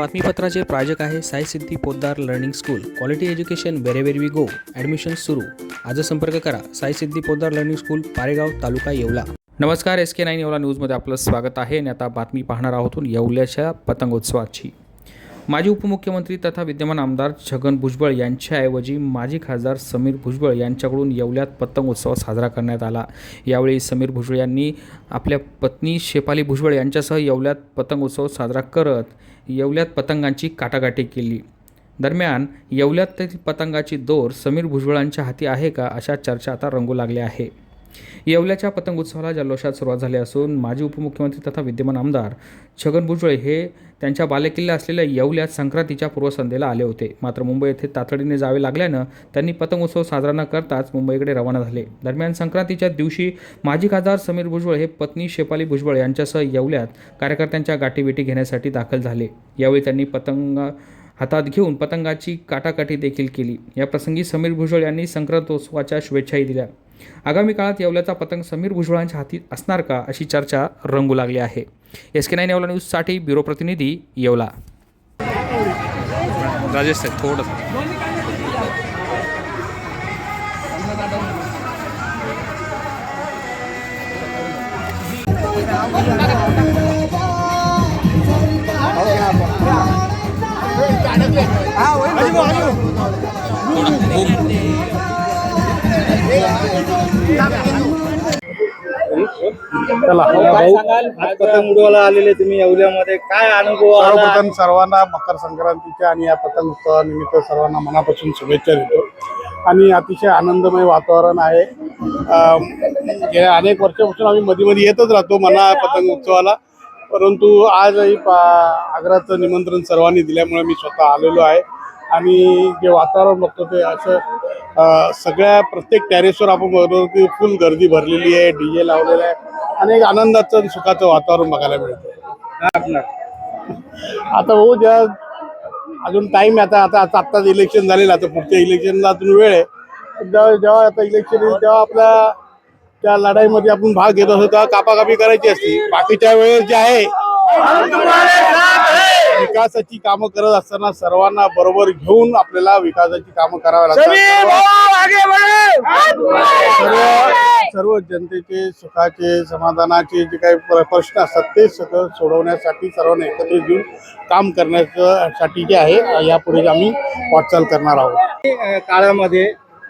बातमीपत्राचे प्रायोजक आहे Sai Siddhi Podar learning school. Quality education wherever we go admission सुरू. आज संपर्क करा. साई सिद्धी पोद्दार लर्निंग स्कूल पारेगाव तालुका येवला. नमस्कार एस के नाईन येवला न्यूजमध्ये आपलं स्वागत आहे आणि आता बातमी पाहणार आहोत येवल्याच्या पतंगोत्सवाची. माजी उपमुख्यमंत्री तथा विद्यमान आमदार छगन भुजबळ यांच्याऐवजी माजी खासदार समीर भुजबळ यांच्याकडून येवल्यात पतंग उत्सव साजरा करण्यात आला. यावेळी समीर भुजबळ यांनी आपल्या पत्नी शेपाली भुजबळ यांच्यासह येवल्यात पतंग उत्सव साजरा करत येवल्यात पतंगांची काटाकाटी केली. दरम्यान येवल्यात पतंगाची दोर समीर भुजबळांच्या हाती आहे का अशा चर्चा आता रंगू लागल्या आहे. येवल्याच्या पतंग उत्सवाला जल्लोषात सुरुवात झाली असून माजी उपमुख्यमंत्री तथा विद्यमान आमदार छगन भुजबळ हे त्यांच्या बालेकिल्ला असलेल्या येवल्यात संक्रांतीच्या पूर्वसंध्येला आले होते. मात्र मुंबई येथे तातडीने जावे लागल्यानं त्यांनी पतंग उत्सव साजरा न करताच मुंबईकडे रवाना झाले. दरम्यान संक्रांतीच्या दिवशी माजी खासदार समीर भुजबळ हे पत्नी शेपाली भुजबळ यांच्यासह येवल्यात कार्यकर्त्यांच्या गाठीभेटी घेण्यासाठी दाखल झाले. यावेळी त्यांनी पतंग हातात घेऊन पतंगाची काटाकाटी देखील केली. या प्रसंगी समीर भुजबळ यांनी संक्रांतोत्सवाच्या शुभेच्छाही दिल्या. आगामी काळात येवल्याचा पतंग समीर भुजबळांच्या हाती असणार का अशी चर्चा रंगू लागली आहे. एस के नाईन येवला न्यूजसाठी ब्युरो प्रतिनिधी येवला. राजेश साहेब थोडं. चला काय सांगाल? आज पतंग उडवायला आलेले तुम्ही येवल्यामध्ये. काय अनुभव आला? सर्वप्रथम सर्वांना मकर संक्रांतीच्या आणि या पतंग उत्सवानिमित्त सर्वांना मनापासून शुभेच्छा देतो. आणि अतिशय आनंदमय वातावरण आहे. अम, गेल्या अनेक वर्षापासून आम्ही मध्ये मध्ये येतच राहतो मना पतंग उत्सवाला. परंतु आजही पा आग्राचं निमंत्रण सर्वांनी दिल्यामुळे मी स्वतः आलेलो आहे. आणि जे वातावरण बघतो ते असं सगळ्या प्रत्येक टॅरेसवर आपण बघतो की फुल गर्दी भरलेली आहे डी जे लावलेला आहे. आणि एक आनंदाचं आणि सुखाचं वातावरण बघायला मिळतं. आता हो ज्या अजून टाइम आहे. आता आता आता आत्ताच इलेक्शन झालेलं आता पुढच्या इलेक्शनला अजून वेळ आहे. जेव्हा जेव्हा आता इलेक्शन येईल तेव्हा आपल्या त्या लढाईमध्ये आपण भाग घेत असतो तेव्हा कापाकापी करायची असते. बाकीच्या वेळेस जे आहे विकासाची कामं करत असताना सर्वांना बरोबर घेऊन आपल्याला विकासाची कामं करावी लागतात. सर्व सर्व जनतेचे सुखाचे समाधानाचे जे काही प्र- प्रश्न असतात ते सगळं सोडवण्यासाठी सर्वांना एकत्र घेऊन काम करण्यासाठी जे आहे यापुढे आम्ही वाटचाल करणार आहोत. काळामध्ये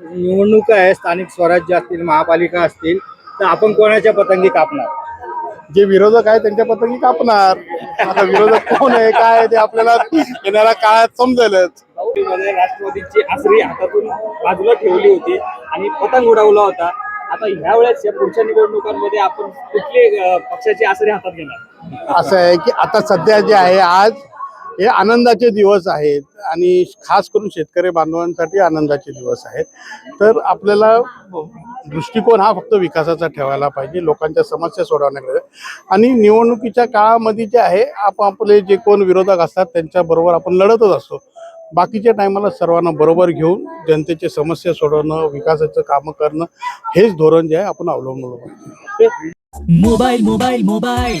निवडणूक आहे स्थानिक स्वराज्य असतील महापालिका असतील तर आपण कोणाच्या पतंगी कापणार? जे विरोधक आहे त्यांच्या पतंगी कापणार. आता विरोधक कोण आहे काय आहे ते आपल्याला येणाऱ्या काळात समजेलच. राष्ट्रवादीची आसरी हातातून बाजूला ठेवली होती आणि पतंग उडवला होता. आता ह्या वेळेस या पुढच्या निवडणुकांमध्ये आपण कुठली पक्षाची आसरी हातात घेणार? असं आहे की आता सध्या जे आहे आज हे आनंदाचे दिवस आहेत आणि खास करून शेतकरी बांधवांसाठी आनंदाचे दिवस आहेत. तर आपल्याला दृष्टिकोन हा फक्त विकासाचा ठेवायला पाहिजे लोकांच्या समस्या सोडवण्याकडे आणि निवडणुकीच्या काळामध्ये जे आहे आपण आपले जे कोण विरोधक असतात त्यांच्याबरोबर आपण लढतच असतो. बाकीच्या टायमाला सर्वांना बरोबर घेऊन जनतेचे समस्या सोडवणं विकासाचं कामं करणं हेच धोरण जे आहे आपण अवलंबलं पाहिजे मोबाईल मोबाईल मोबाईल.